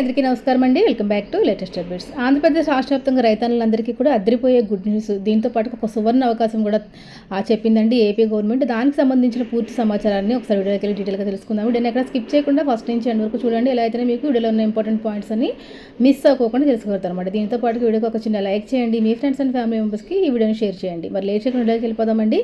అందరికీ నమస్కారం అండి. Welcome back to latest updates. Andhra Pradesh రాష్ట్ర వ్యాప్తంగా రైతన్నులందరికీ కూడా అద్దరిపోయే గుడ్ న్యూస్. దీంతో పాటు ఒక సువర్ణ అవకాశం కూడా ఆ, చెప్పిందండి ఏపీ గవర్నమెంట్. దానికి సంబంధించిన పూర్తి సమాచారాన్ని ఒకసారి వీడియోకి వెళ్ళి డీటెయిల్గా తెలుసుకుందాం వీడియోని ఎక్కడ స్కిప్ చేయకుండా ఫస్ట్ నుంచి ఎండ్ వరకు చూడండి. ఎలా అయితే మీకు వీడియోలో ఉన్న ఇంపార్టెంట్ పాయింట్స్ అన్ని మిస్ అవ్వకుండా తెలుసుకోగలుగుతారు అనమాట దీంతో పాటు వీడియోకి ఒక చిన్న లైక్ చేయండి. మీ ఫ్రెండ్స్ అండ్ ఫ్యామిలీ మెంబర్స్కి ఈ వీడియోని షేర్ చేయండి. మరి లేట్ చేయకుండా వీడియోకి వెళ్ళిపోదామండి.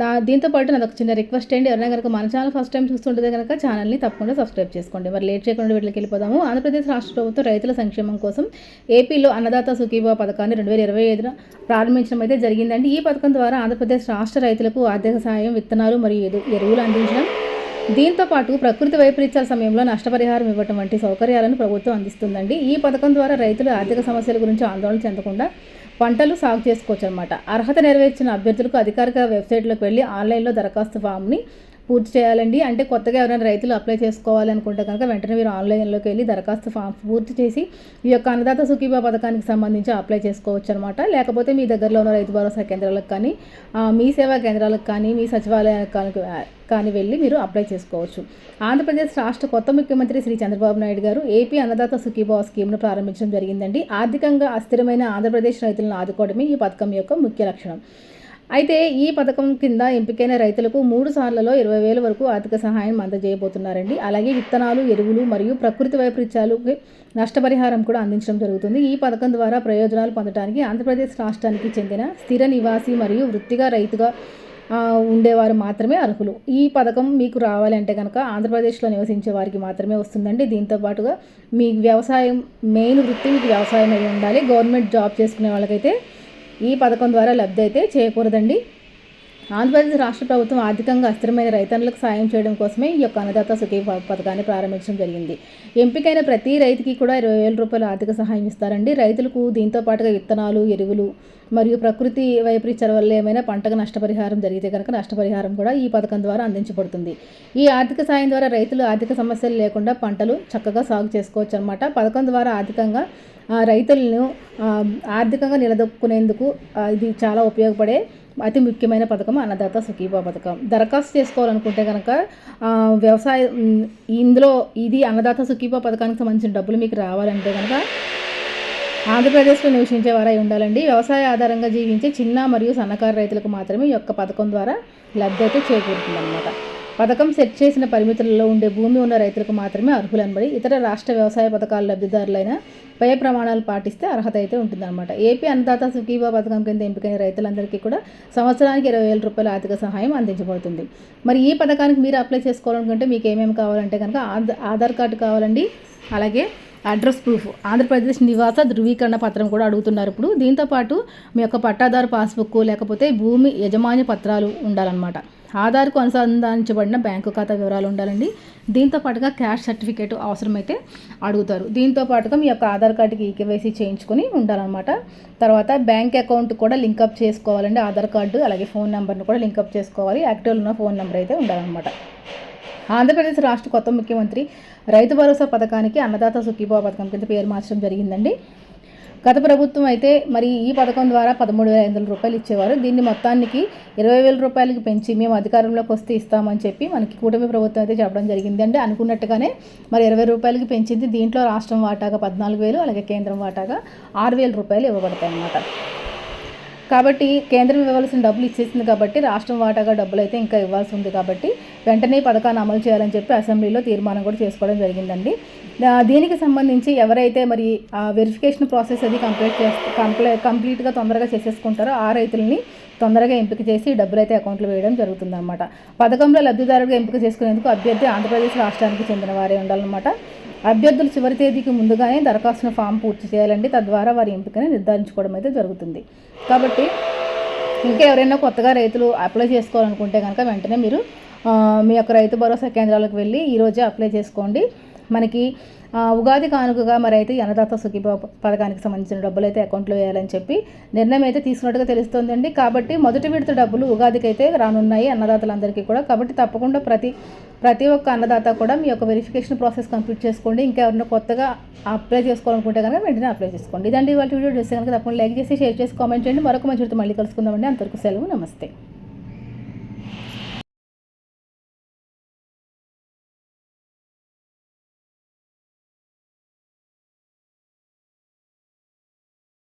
నా దీంతో పాటు నాది ఒక చిన్న రిక్వెస్ట్ అండి. ఎవరైనా కనుక మన ఛానల్ ఫస్ట్ టైం చూస్తుంటే కనుక ఛానల్ని తప్పకుండా సబ్స్క్రైబ్ చేసుకోండి. మరి లేట్ చేయకుండా వీటికి వెళ్ళిపోదాము. ఆంధ్రప్రదేశ్ రాష్ట్ర ప్రభుత్వం రైతుల సంక్షేమం కోసం ఏపీలో అన్నదాత సుఖీభా పథకాన్ని రెండు వేల ఇరవై ఐదున ప్రారంభించడం అయితే జరిగిందండి. ఈ పథకం ద్వారా ఆంధ్రప్రదేశ్ రాష్ట్ర రైతులకు ఆర్థిక సహాయం విత్తనాలు మరియు ఎరువులు అందించడం దీంతో పాటు ప్రకృతి వైపరీత్యాల సమయంలో నష్టపరిహారం ఇవ్వటం వంటి సౌకర్యాలను ప్రభుత్వం అందిస్తుందండి. ఈ పథకం ద్వారా రైతులు ఆర్థిక సమస్యల గురించి ఆందోళన చెందకుండా పంటలు సాగు చేసుకోవచ్చు అనమాట అర్హత నెరవేర్చిన అభ్యర్థులకు అధికారిక వెబ్సైట్లోకి వెళ్ళి ఆన్లైన్లో దరఖాస్తు ఫామ్ని పూర్తి చేయాలండి. అంటే కొత్తగా ఎవరైనా రైతులు అప్లై చేసుకోవాలనుకుంటే కనుక వెంటనే మీరు ఆన్లైన్లోకి వెళ్ళి దరఖాస్తు ఫామ్ పూర్తి చేసి ఈ యొక్క అన్నదాత సుఖీబా పథకానికి సంబంధించి అప్లై చేసుకోవచ్చు అనమాట లేకపోతే మీ దగ్గరలో ఉన్న రైతు భరోసా కేంద్రాలకు కానీ మీ సేవా కేంద్రాలకు కానీ మీ సచివాలయాలకు కానీ కానీ వెళ్ళి మీరు అప్లై చేసుకోవచ్చు. ఆంధ్రప్రదేశ్ రాష్ట్ర కొత్త ముఖ్యమంత్రి శ్రీ చంద్రబాబు నాయుడు గారు ఏపీ అన్నదాత సుఖీభావ స్కీమ్ను ప్రారంభించడం జరిగిందండి. ఆర్థికంగా అస్థిరమైన ఆంధ్రప్రదేశ్ రైతులను ఆదుకోవడమే ఈ పథకం యొక్క ముఖ్య లక్షణం. అయితే ఈ పథకం కింద ఎంపికైన రైతులకు మూడు సార్లలో ఇరవై వేల వరకు ఆర్థిక సహాయం అందజేయబోతున్నారండి. అలాగే విత్తనాలు ఎరువులు మరియు ప్రకృతి వైపరీత్యాలకు నష్టపరిహారం కూడా అందించడం జరుగుతుంది. ఈ పథకం ద్వారా ప్రయోజనాలు పొందడానికి ఆంధ్రప్రదేశ్ రాష్ట్రానికి చెందిన స్థిర నివాసి మరియు వృత్తిగా రైతుగా ఉండేవారు మాత్రమే అర్హులు. ఈ పథకం మీకు రావాలంటే కనుక ఆంధ్రప్రదేశ్లో నివసించే వారికి మాత్రమే వస్తుందండి. దీంతో పాటుగా మీ వ్యవసాయం మెయిన్ వృత్తి మీకు వ్యవసాయం అయి ఉండాలి. గవర్నమెంట్ జాబ్ చేసుకునే వాళ్ళకైతే ఈ పథకం ద్వారా లబ్ధి అయితే చేయకూడదండి ఆంధ్రప్రదేశ్ రాష్ట్ర ప్రభుత్వం ఆర్థికంగా అస్థిరమైన రైతన్నులకు సాయం చేయడం కోసమే ఈ యొక్క అన్నదాత సుఖీ పథకాన్ని ప్రారంభించడం జరిగింది. ఎంపికైన ప్రతి రైతుకి కూడా ఇరవై వేల రూపాయల ఆర్థిక సహాయం ఇస్తారండి. రైతులకు దీంతో పాటుగా విత్తనాలు ఎరువులు మరియు ప్రకృతి వైపరీత్యాల వల్ల ఏమైనా పంటకు నష్టపరిహారం జరిగితే కనుక నష్టపరిహారం కూడా ఈ పథకం ద్వారా అందించబడుతుంది. ఈ ఆర్థిక సాయం ద్వారా రైతులు ఆర్థిక సమస్యలు లేకుండా పంటలు చక్కగా సాగు చేసుకోవచ్చు అనమాట పథకం ద్వారా ఆర్థికంగా రైతులను ఆర్థికంగా నిలదొక్కునేందుకు ఇది చాలా ఉపయోగపడే అతి ముఖ్యమైన పథకం అన్నదాత సుఖీభా పథకం. దరఖాస్తు చేసుకోవాలనుకుంటే కనుక వ్యవసాయ ఇందులో ఇది అన్నదాత సుఖీభా పథకానికి సంబంధించిన డబ్బులు మీకు రావాలంటే కనుక ఆంధ్రప్రదేశ్లో నివసించే వారై ఉండాలండి. వ్యవసాయ ఆధారంగా జీవించే చిన్న మరియు సన్నకారు రైతులకు మాత్రమే ఈ యొక్క పథకం ద్వారా లబ్ధి అయితే చేకూరుతుందన్నమాట. పథకం సెట్ చేసిన పరిమితులలో ఉండే భూమి ఉన్న రైతులకు మాత్రమే అర్హులనబడి ఇతర రాష్ట్ర వ్యవసాయ పథకాల లబ్ధిదారులైన పై ప్రమాణాలు పాటిస్తే అర్హత అయితే ఉంటుందన్నమాట. ఏపీ అన్నదాత సుఖీబా పథకం కింద ఎంపికైన రైతులందరికీ కూడా సంవత్సరానికి ఇరవై వేల రూపాయల ఆర్థిక సహాయం అందించబడుతుంది. మరి ఈ పథకానికి మీరు అప్లై చేసుకోవాలనుకుంటే మీకు ఏమేమి కావాలంటే కనుక ఆధార్ కార్డు కావాలండి. అలాగే అడ్రస్ ప్రూఫ్. ఆంధ్రప్రదేశ్ నివాస ధృవీకరణ పత్రం కూడా అడుగుతున్నారు ఇప్పుడు. దీంతో పాటు మీ యొక్క పట్టాదారు పాస్బుక్ లేకపోతే భూమి యజమాని పత్రాలు ఉండాలన్నమాట. ఆధార్కు అనుసంధానించబడిన బ్యాంకు ఖాతా వివరాలు ఉండాలండి. దీంతో పాటుగా క్యాష్ సర్టిఫికేట్ అవసరమైతే అడుగుతారు. దీంతో పాటుగా మీ యొక్క ఆధార్ కార్డుకి ఈకేవైసీ చేయించుకొని ఉండాలన్నమాట. తర్వాత బ్యాంక్ అకౌంట్ కూడా లింకప్ చేసుకోవాలండి. ఆధార్ కార్డు అలాగే ఫోన్ నెంబర్ని కూడా లింకప్ చేసుకోవాలి. యాక్టివ్లో ఉన్న ఫోన్ నెంబర్ అయితే ఉండాలన్నమాట. ఆంధ్రప్రదేశ్ రాష్ట్ర కొత్త ముఖ్యమంత్రి రైతు భరోసా పథకానికి అన్నదాత సుఖీభావ పథకం కింద పేరు మార్చడం జరిగిందండి. గత ప్రభుత్వం అయితే మరి ఈ పథకం ద్వారా పదమూడు వేల ఐదు వందల రూపాయలు ఇచ్చేవారు. దీన్ని మొత్తానికి ఇరవై వేల రూపాయలకి పెంచి మేము అధికారంలోకి వస్తే ఇస్తామని చెప్పి మనకి కూటమి ప్రభుత్వం అయితే చెప్పడం జరిగింది అంటే అనుకున్నట్టుగానే మరి ఇరవై రూపాయలకి పెంచింది దీంట్లో రాష్ట్రం వాటాగా పద్నాలుగు వేలు అలాగే కేంద్రం వాటాగా ఆరు వేల రూపాయలు ఇవ్వబడతాయి అన్నమాట కాబట్టి కేంద్రం ఇవ్వాల్సిన డబ్బులు ఇచ్చేసింది కాబట్టి రాష్ట్రం వాటాగా డబ్బులు అయితే ఇంకా ఇవ్వాల్సి ఉంది కాబట్టి వెంటనే పథకాన్ని అమలు చేయాలని చెప్పి అసెంబ్లీలో తీర్మానం కూడా చేసుకోవడం జరిగిందండి. దీనికి సంబంధించి ఎవరైతే మరి ఆ వెరిఫికేషన్ ప్రాసెస్ అది కంప్లీట్ చేస్తే కంప్లీ కంప్లీట్గా తొందరగా చేసేసుకుంటారో ఆ రైతులని తొందరగా ఎంపిక చేసి డబ్బులు అయితే అకౌంట్లో వేయడం జరుగుతుందన్నమాట. పథకంలో లబ్ధిదారుగా ఎంపిక చేసుకునేందుకు అభ్యర్థి ఆంధ్రప్రదేశ్ రాష్ట్రానికి చెందిన వారే ఉండాలన్నమాట. అభ్యర్థులు చివరి తేదీకి ముందుగానే దరఖాస్తును ఫామ్ పూర్తి చేయాలండి. తద్వారా వారి ఎంపికని నిర్ధారించుకోవడం అయితే జరుగుతుంది. కాబట్టి ఇంకా ఎవరైనా కొత్తగా రైతులు అప్లై చేసుకోవాలనుకుంటే కనుక వెంటనే మీరు మీ యొక్క రైతు భరోసా కేంద్రాలకు వెళ్ళి ఈరోజే అప్లై చేసుకోండి. మనకి ఉగాది కానుకగా మరి అయితే అన్నదాత సుఖీభావ పథకానికి సంబంధించిన డబ్బులు అయితే అకౌంట్లో వేయాలని చెప్పి నిర్ణయం అయితే తీసుకున్నట్టుగా తెలుస్తోందండి. కాబట్టి మొదటి విడత డబ్బులు ఉగాదికి అయితే రానున్నాయి అన్నదాతలందరికీ కూడా. కాబట్టి తప్పకుండా ప్రతి ప్రతి ఒక్క అన్నదాత కూడా మీ యొక్క వెరిఫికేషన్ ప్రాసెస్ కంప్లీట్ చేసుకోండి. ఇంకా ఎవరైనా కొత్తగా అప్లై చేసుకోవాలనుకుంటే కనుక వెంటనే అప్లై చేసుకోండి. ఇదండి వాళ్ళ వీడియో. చూస్తే కనుక తప్పకుండా లైక్ చేసి షేర్ చేసి కామెంట్ చేయండి. మరొక మంచి మళ్ళీ కలుసుకుందామండి. అంతవరకు సెలవు. నమస్తే.